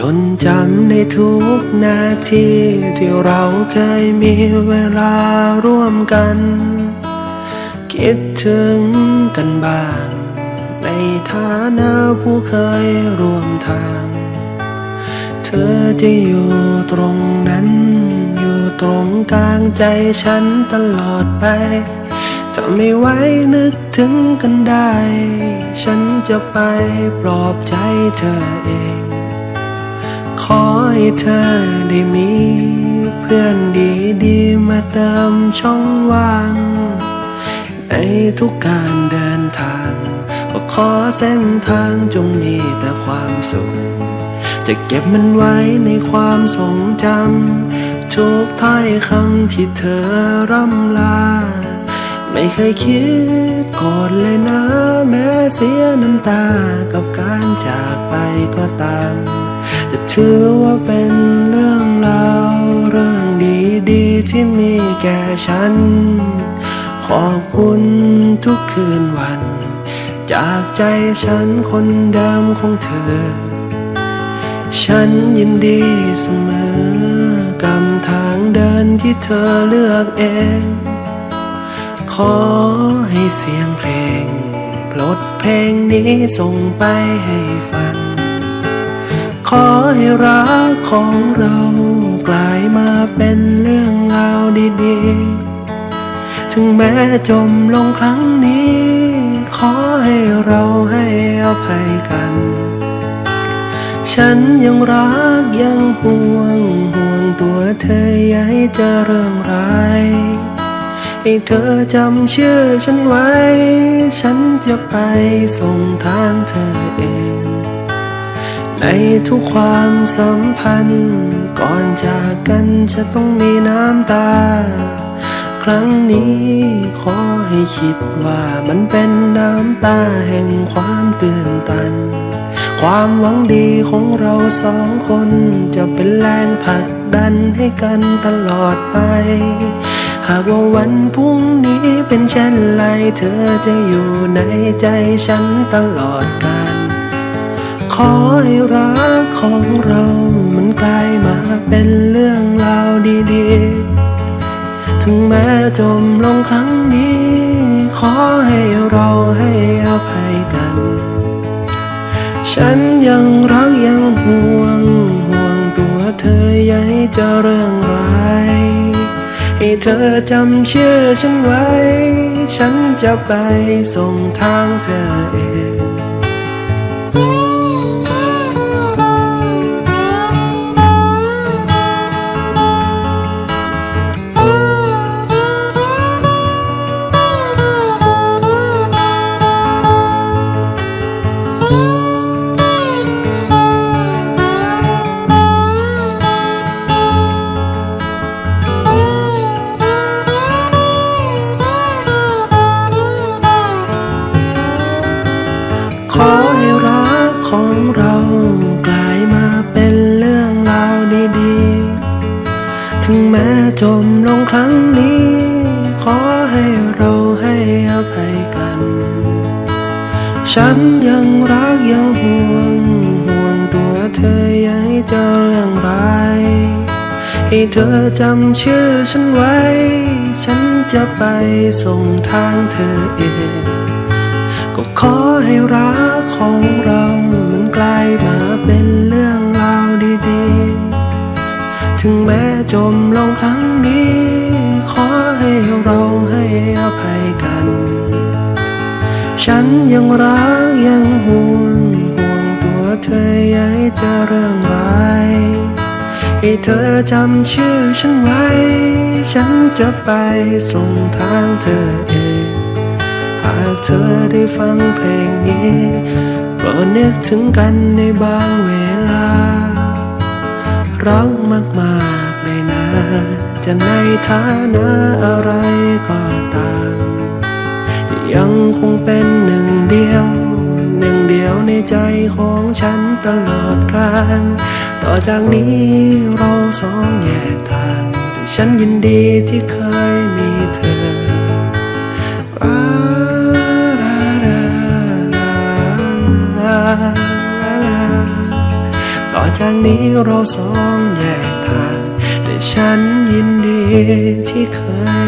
จะจดจำในทุกนาทีที่เราเคยมีเวลาร่วมกัน คิดถึงกันบ้าง ในฐานะผู้เคยร่วมทาง เธอจะอยู่ตรงนั้น อยู่ตรงกลางใจฉันตลอดไปถ้าไม่ไหวนึกถึงกันได้ ฉันจะไปปลอบใจเธอเอง ขอให้เธอได้มี เพื่อนดีๆมาเติมช่องว่าง ในทุกการเดินทาง ก็ขอเส้นทางจงมีแต่ความสุข จะเก็บมันไว้ในความทรงจำทุกถ้อยคำที่เธอร่ำลา ไม่เคยคิดโกรธเลยนะ แม้เสียน้ำตากับการจากไปก็ตาม จะถือว่าเป็นเรื่องราวเรื่องดีๆที่มีแก่ฉัน ขอบคุณทุกคืนวัน จากใจฉันคนเดิมของเธอ ฉันยินดีเสมอกำทางเดินที่เธอเลือกเอง ขอให้เสียงเพลง ปลดเพลงนี้ส่งไปให้ฟัง รักของเรากลายมาเป็นเรื่องราวดีๆ ถึงแม้จมลงครั้งนี้ ขอให้เราให้อภัยกัน ฉันยังรักยังห่วงห่วงตัวเธออย่าให้เจอเรื่องร้ายให้เธอจำชื่อฉันไว้ ฉันจะไปส่งทางเธอเอง ในทุกความสัมพันธ์ ก่อนจากกันจะต้องมีน้ำตา ครั้งนี้ขอให้คิดว่ามันเป็นน้ำตาแห่งความตื่นตัน ความหวังดีของเราสองคนจะเป็นแรงผลักดันให้กันตลอดไป หากว่าวันพรุ่งนี้เป็นเช่นไรเธอจะอยู่ในใจฉันตลอดกาล อให้รักของเรามันกลายมาเป็นเรื่องราวดีๆ ถึงแม้จมลงครั้งนี้ ขอให้เราให้อภัยกัน ฉันยังรักยังห่วงห่วงตัวเธออย่าให้เจอเรื่องร้ายให้เธอจำชื่อฉันไว้ ฉันจะไปส่งทางเธอเอง ให้อภัยกัน ฉันยังรักยังห่วง ห่วงตัวเธออย่าให้เจอเรื่องร้ายให้เธอจำชื่อฉันไว้ ฉันจะไปส่งทางเธอเอง ก็ขอให้รักของเรามันกลายมาเป็นเรื่องราวดีๆ ถึงแม้จม ยังรักยังห่วง ห่วงตัวเธอย่าให้เจอเรื่องร้ายให้เธอจำชื่อฉันไว้ ฉันจะไปส่งทางเธอเอง หากเธอได้ฟังเพลงนี้โปรดนึกถึงกันในบางเวลา รักมากๆเลยนะ จะในฐานะอะไรก็ ยังคงเป็นหนึ่งเดียว หนึ่งเดียวในใจของฉันตลอดกาลต่อจากนี้เราสองแยกทาง แต่ฉันยินดีที่เคยมีเธอต่อจากนี้เราสองแยกทาง แต่ฉันยินดีที่เคย